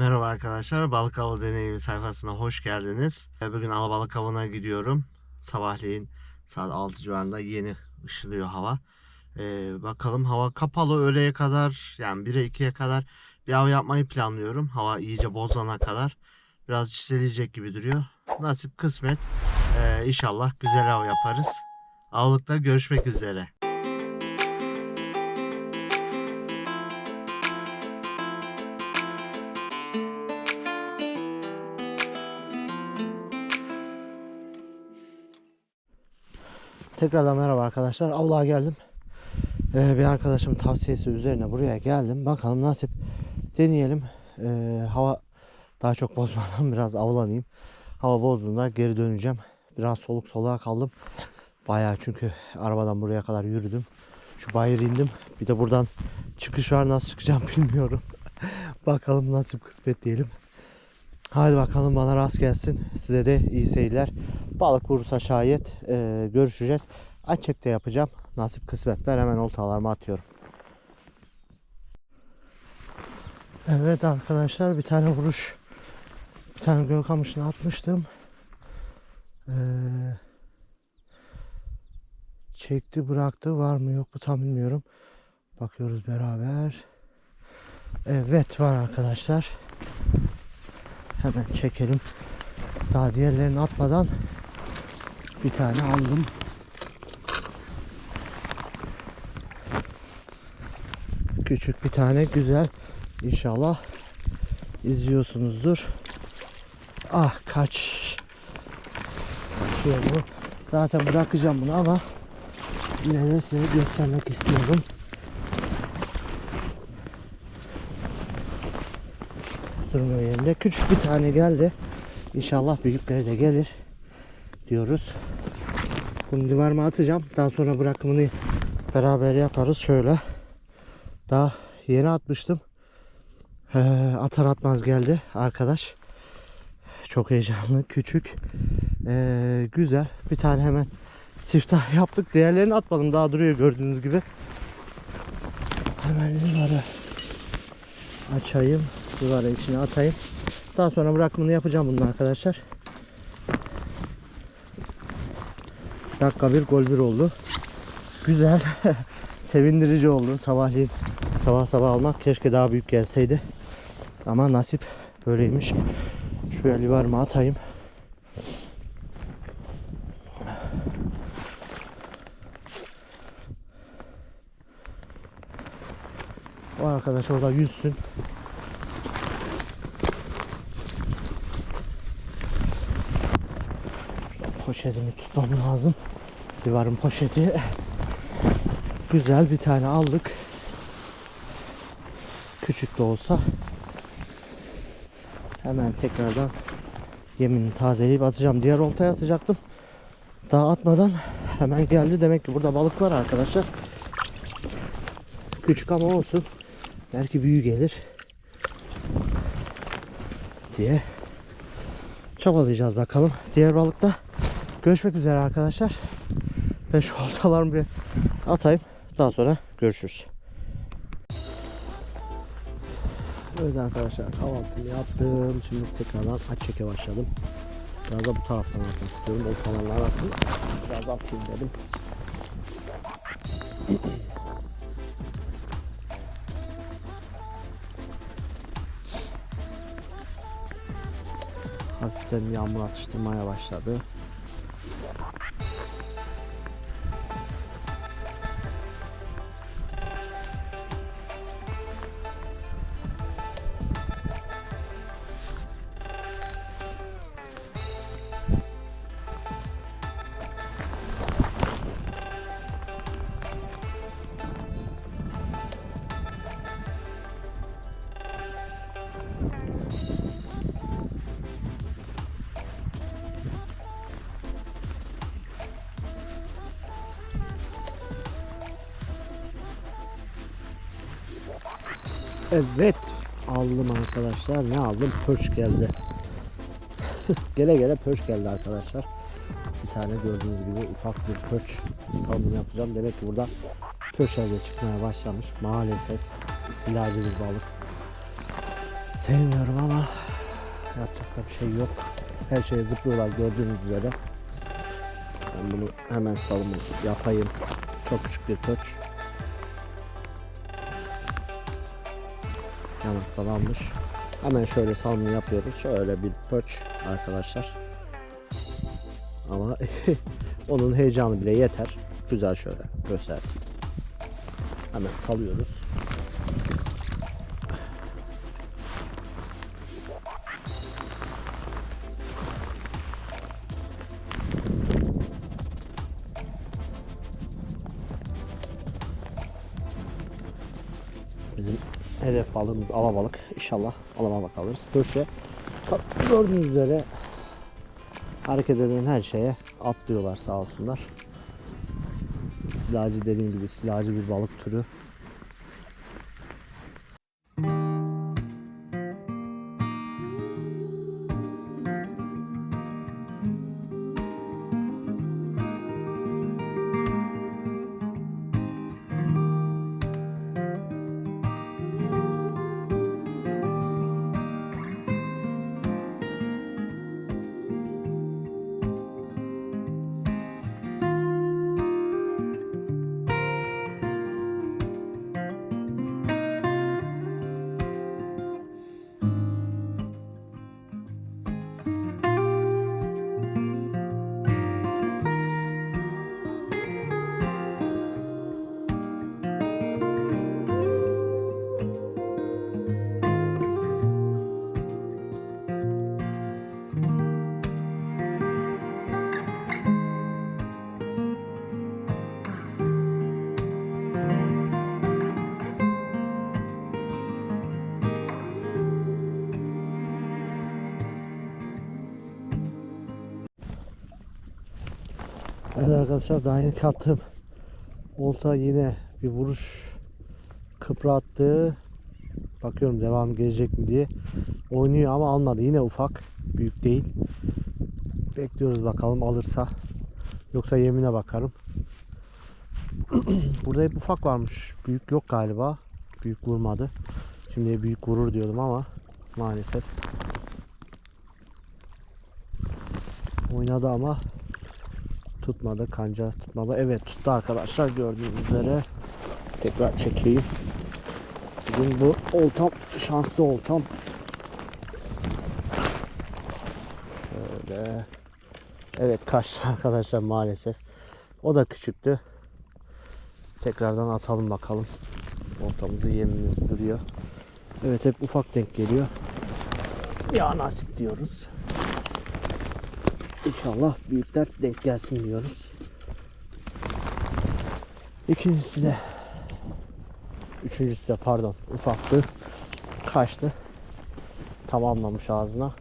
Merhaba arkadaşlar, Balık Avı Deneyimi sayfasına hoş geldiniz. Ee, Bugün alabalık avına gidiyorum. Sabahleyin saat 6 civarında yeni ışılıyor hava. Ee, bakalım hava kapalı öğleye kadar yani 1'e 2'ye kadar bir av yapmayı planlıyorum. Hava iyice bozana kadar biraz çiseleyecek gibi duruyor. Nasip kısmet. Ee, inşallah güzel av yaparız. Avlıkta görüşmek üzere. Tekrardan merhaba arkadaşlar. Avluğa geldim. Ee, bir arkadaşım tavsiyesi üzerine buraya geldim. Bakalım nasip deneyelim. Ee, hava daha çok bozmadan biraz avlanayım. Hava bozduğunda geri döneceğim. Biraz soluk soluğa kaldım. Bayağı çünkü arabadan buraya kadar yürüdüm. Şu bayır indim. Bir de buradan çıkış var nasıl çıkacağım bilmiyorum. bakalım nasip kısmet diyelim. Hadi bakalım bana rast gelsin. Size de iyi seyirler. Balık vurursa şayet e, görüşeceğiz. Açıkta yapacağım. Nasip kısmet. Ben hemen oltalarımı atıyorum. Evet arkadaşlar bir tane vuruş. Bir tane göl kamışına atmıştım. Ee, çekti bıraktı. Var mı yok mu tam bilmiyorum. Bakıyoruz beraber. Evet var arkadaşlar. Hemen çekelim. Daha diğerlerini atmadan bir tane aldım. Küçük bir tane güzel. İnşallah izliyorsunuzdur. Ah kaç. Kaçıyor bu. Zaten bırakacağım bunu ama yine de size göstermek istiyorum. Durmuyor yerinde. Küçük bir tane geldi. İnşallah büyükleri de gelir diyoruz. Bunu livarıma atacağım. Daha sonra bırakımını beraber yaparız. Şöyle. Daha yeni atmıştım. Ee, atar atmaz geldi arkadaş. Çok heyecanlı. Küçük. Ee, güzel. Bir tane hemen siftah yaptık. Diğerlerini atmadım. Daha duruyor gördüğünüz gibi. Hemen livarı açayım. Livarı içine atayım. Daha sonra bırakımını yapacağım bunun arkadaşlar. Dakika bir gol bir oldu. Güzel. Sevindirici oldu sabahleyin. Sabah sabah almak keşke daha büyük gelseydi. Ama nasip böyleymiş. Şuraya livarımı atayım. O arkadaş orada yüzsün. Poşetimi tutmam lazım. Divarın poşeti. Güzel bir tane aldık. Küçük de olsa. Hemen tekrardan yemini tazeleyip atacağım. Diğer oltaya atacaktım. Daha atmadan hemen geldi. Demek ki burada balık var arkadaşlar. Küçük ama olsun. Belki büyük gelir. Diye çabalayacağız bakalım. Diğer balıkta Görüşmek üzere arkadaşlar. Ben şu oltalarımı bir atayım. Daha sonra görüşürüz. Evet arkadaşlar kahvaltımı yaptım. Şimdi tekrardan aç çeke başladım. Biraz da bu taraftan atmak istiyorum. Oltalarla arasında. Biraz atayım dedim. Hafiften yağmur atıştırmaya başladı. Evet aldım arkadaşlar. Ne aldım? Pörç geldi. gele gele pörç geldi arkadaşlar. Bir tane gördüğünüz gibi ufak bir pörç salımı yapacağım. Demek ki burada pörçler de çıkmaya başlamış. Maalesef istilacı bir balık. sevmiyorum ama yapacak da bir şey yok. Her şeye zıplıyorlar gördüğünüz üzere. Ben bunu hemen salımı yapayım. Çok küçük bir koç. Yanaktan almış. Hemen şöyle salımı yapıyoruz. Şöyle bir pöç arkadaşlar. Ama onun heyecanı bile yeter. Güzel şöyle gösterdim. Hemen salıyoruz. Bizim hedef balığımız alabalık. İnşallah alabalık alırız. Köşe ta- gördüğünüz üzere hareket eden her şeye atlıyorlar sağ olsunlar. Silacı dediğim gibi silacı bir balık türü. Evet arkadaşlar daha yeni kattım. Olta yine bir vuruş kıprattı. Bakıyorum devam gelecek mi diye. Oynuyor ama almadı. Yine ufak. Büyük değil. Bekliyoruz bakalım alırsa. Yoksa yemine bakarım. Burada hep ufak varmış. Büyük yok galiba. Büyük vurmadı. Şimdi büyük vurur diyordum ama maalesef. Oynadı ama tutmadı kanca tutmadı. Evet tuttu arkadaşlar gördüğünüz üzere. Tekrar çekeyim. Bugün bu oltam şanslı oltam. Şöyle. Evet kaçtı arkadaşlar maalesef. O da küçüktü. Tekrardan atalım bakalım. Oltamızı yemimiz duruyor. Evet hep ufak denk geliyor. Ya nasip diyoruz. İnşallah büyükler denk gelsin diyoruz. İkincisi de üçüncüsü de pardon ufaktı. Kaçtı. Tamamlamış ağzına.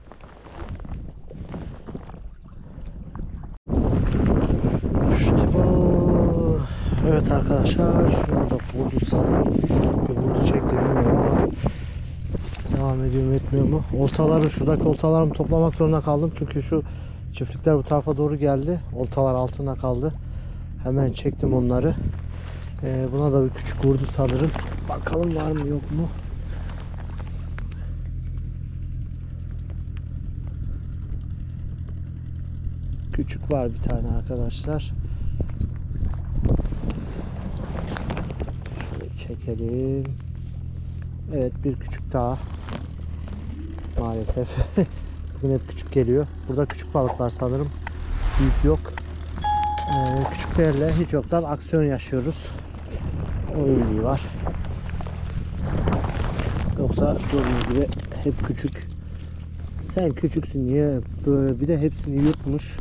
İşte bu. Evet arkadaşlar şurada vurdu sanırım. Bir çekti bilmiyorum devam ediyor mu etmiyor mu? Oltaları şuradaki oltalarımı toplamak zorunda kaldım çünkü şu Çiftlikler bu tarafa doğru geldi. Oltalar altında kaldı. Hemen çektim onları. Ee, buna da bir küçük vurdu sanırım. Bakalım var mı yok mu? Küçük var bir tane arkadaşlar. Şöyle çekelim. Evet bir küçük daha. Maalesef. Bugün hep küçük geliyor. Burada küçük balık var sanırım. Büyük yok. Ee, küçüklerle hiç yoktan aksiyon yaşıyoruz. O iyiliği var. Yoksa gördüğünüz gibi hep küçük. Sen küçüksün niye böyle bir de hepsini yutmuş.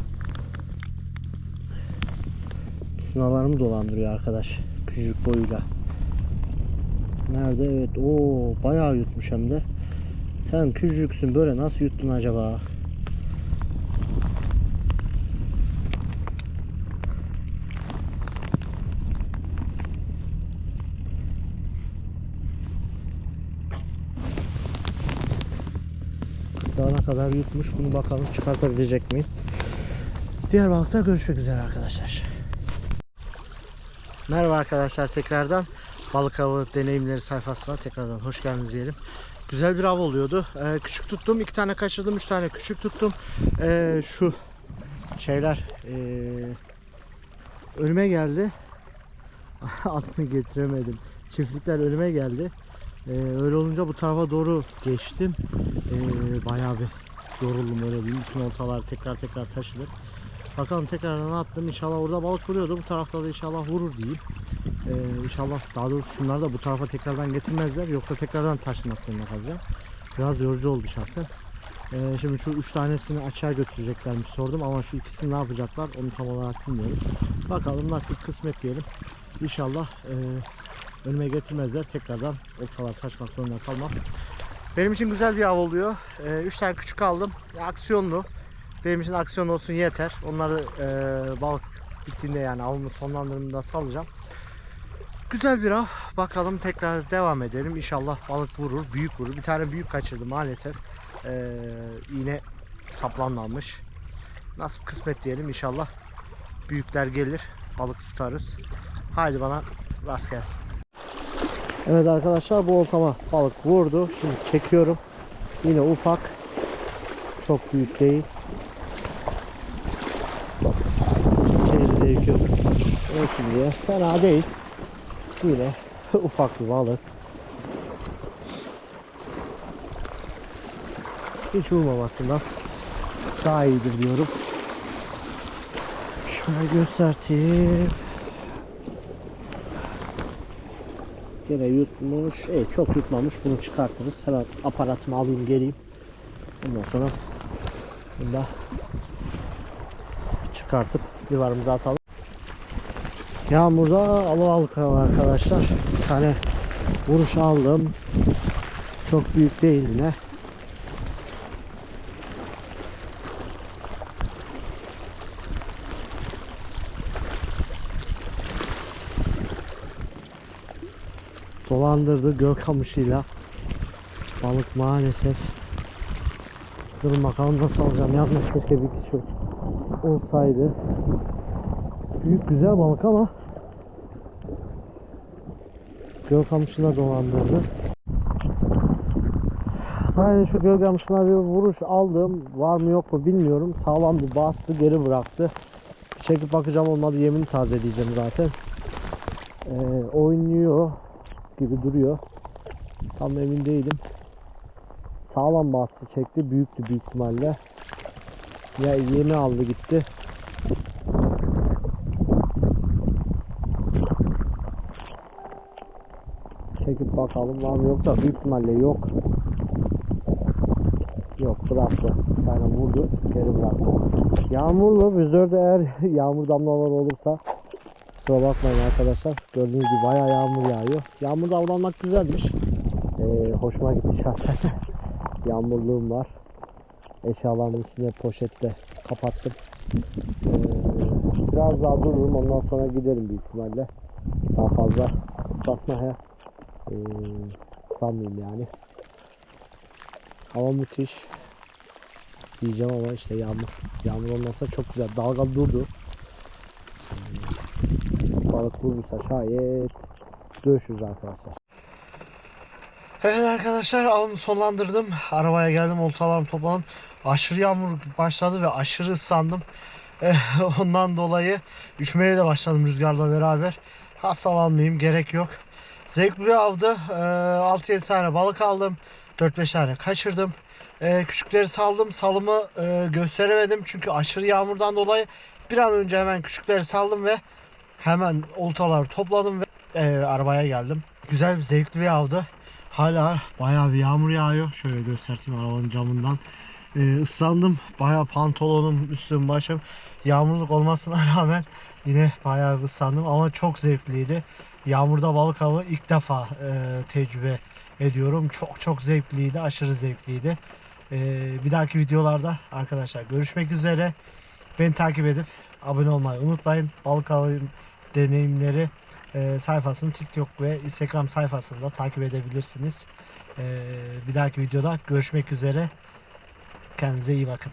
Sınavlarımı dolandırıyor arkadaş. Küçük boyuyla. Nerede? Evet. Oo, bayağı yutmuş hem de. Sen küçüksün böyle nasıl yuttun acaba? Daha ne kadar yutmuş bunu bakalım çıkartabilecek miyim? Diğer balıkta görüşmek üzere arkadaşlar. Merhaba arkadaşlar tekrardan balık avı deneyimleri sayfasına tekrardan hoş geldiniz diyelim. Güzel bir av oluyordu. Ee, küçük tuttum. iki tane kaçırdım. Üç tane küçük tuttum. Ee, şu şeyler ee, önüme geldi. Adını getiremedim. Çiftlikler önüme geldi. Ee, öyle olunca bu tarafa doğru geçtim. Ee, bayağı bir yoruldum öyle diyeyim. Bütün oltalar tekrar tekrar taşıdı. Bakalım tekrardan attım. İnşallah orada balık vuruyordu. Bu tarafta da inşallah vurur diyeyim. Ee, inşallah daha doğrusu şunlar da bu tarafa tekrardan getirmezler. Yoksa tekrardan taşımak zorunda kalacağım. Biraz yorucu oldu şahsen. Ee, şimdi şu üç tanesini açığa götüreceklermiş sordum ama şu ikisini ne yapacaklar onu tam olarak bilmiyorum. Bakalım nasip kısmet diyelim. İnşallah e, önüme getirmezler. Tekrardan oltalar taşmak zorunda kalmam. Benim için güzel bir av oluyor. Ee, üç tane küçük aldım. Ya, aksiyonlu. Benim için aksiyon olsun yeter. Onları e, balık bittiğinde yani avımı sonlandırımında salacağım. Güzel bir av. Bakalım tekrar devam edelim. İnşallah balık vurur. Büyük vurur. Bir tane büyük kaçırdı maalesef. Ee, iğne saplanmamış. Nasıl kısmet diyelim inşallah. Büyükler gelir. Balık tutarız. Haydi bana rast gelsin. Evet arkadaşlar bu oltama balık vurdu. Şimdi çekiyorum. Yine ufak. Çok büyük değil. Seyir zevki olsun diye. Fena değil. Yine ufak bir balık. Hiç vurmamasından daha iyidir diyorum. Şöyle göstereyim. Gene yutmuş. E, çok yutmamış. Bunu çıkartırız. Hemen aparatımı alayım geleyim. Ondan sonra bunu da çıkartıp livarımıza atalım. Yağmurda alabalık var arkadaşlar. Bir tane vuruş aldım. Çok büyük değil yine. Dolandırdı göl kamışıyla. Balık maalesef. Durun bakalım nasıl alacağım. Yalnız keşke bir kişi olsaydı. Büyük güzel balık ama göl kamışına dolandırdı. Aynen şu göl kamışına bir vuruş aldım. Var mı yok mu bilmiyorum. Sağlam bir bastı geri bıraktı. Çekip bakacağım olmadı yemini tazeleyeceğim zaten. Ee, oynuyor gibi duruyor. Tam emin değilim. Sağlam bastı çekti. Büyüktü büyük ihtimalle. Ya yemi aldı gitti. Çekip bakalım var mı yok da büyük ihtimalle yok. Yok bıraktı. Tane vurdu. Geri bıraktı. Yağmurlu. Vizörde eğer yağmur damlaları olursa Kusura bakmayın arkadaşlar. Gördüğünüz gibi bayağı yağmur yağıyor. Yağmurda avlanmak güzelmiş. Ee, hoşuma gitti şahsen. Yağmurluğum var. Eşyalarımın üstüne poşetle kapattım. Ee, biraz daha dururum ondan sonra giderim büyük ihtimalle. Daha fazla ıslatmaya ee, sanmıyorum yani. Hava müthiş. Diyeceğim ama işte yağmur. Yağmur olmasa çok güzel. Dalga durdu balık vurursa şayet görüşürüz arkadaşlar. Evet arkadaşlar avımı sonlandırdım. Arabaya geldim oltalarımı topladım. Aşırı yağmur başladı ve aşırı ıslandım. Eh, Ondan dolayı üşümeye de başladım rüzgarla beraber. Hastalanmayayım gerek yok. Zevkli bir avdı. Ee, 6-7 tane balık aldım. 4-5 tane kaçırdım. Ee, küçükleri saldım. Salımı e, gösteremedim çünkü aşırı yağmurdan dolayı bir an önce hemen küçükleri saldım ve hemen oltalar topladım ve e, arabaya geldim. Güzel zevkli bir avdı. Hala bayağı bir yağmur yağıyor. Şöyle göstereyim arabanın camından. E, ıslandım. Bayağı pantolonum, üstüm, başım yağmurluk olmasına rağmen yine bayağı ıslandım ama çok zevkliydi. Yağmurda balık avı ilk defa e, tecrübe ediyorum. Çok çok zevkliydi, aşırı zevkliydi. E, bir dahaki videolarda arkadaşlar görüşmek üzere. Beni takip edip abone olmayı unutmayın. Balık avı deneyimleri e, sayfasını TikTok ve Instagram sayfasında takip edebilirsiniz. E, bir dahaki videoda görüşmek üzere. Kendinize iyi bakın.